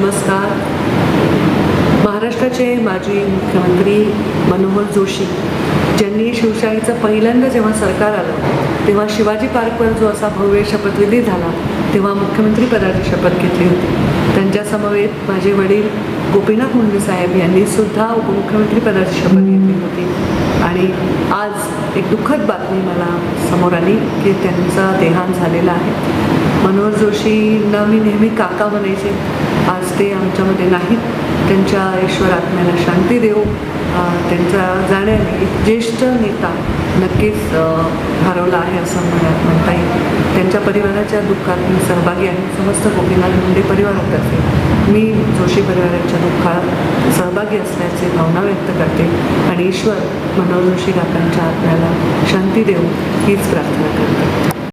नमस्कार. महाराष्ट्राचे माजी मुख्यमंत्री मनोहर जोशी ज्यांनी शिवशाहीचं पहिल्यांदा जेव्हा सरकार आलं तेव्हा शिवाजी पार्कवर जो असा भव्य शपथविधी झाला तेव्हा मुख्यमंत्रीपदाची शपथ घेतली होती. त्यांच्यासमवेत माझे वडील गोपीनाथ मुंडे साहेब यांनी सुद्धा उपमुख्यमंत्रीपदाची शपथ घेतली होती. आणि आज एक दुःखद बातमी मला समोर आली की त्यांचा देहांत झालेला आहे. मनोहर जोशींना मी नेहमी काका म्हणायचे. आज ते आमच्यामध्ये नाहीत. त्यांच्या ईश्वर आत्म्याला शांती देऊ. त्यांचा जाण्याने एक ज्येष्ठ नेता नक्कीच हरवला आहे असं मला म्हणता येईल. त्यांच्या परिवाराच्या दुःखात मी सहभागी आहे. समस्त गोपीनाथ मुंडे परिवारातर्फे मी जोशी परिवाराच्या दुःखात सहभागी असल्याची भावना व्यक्त करते आणि ईश्वर मनोज जोशी काकांच्या आत्म्याला शांती देऊ हीच प्रार्थना करते.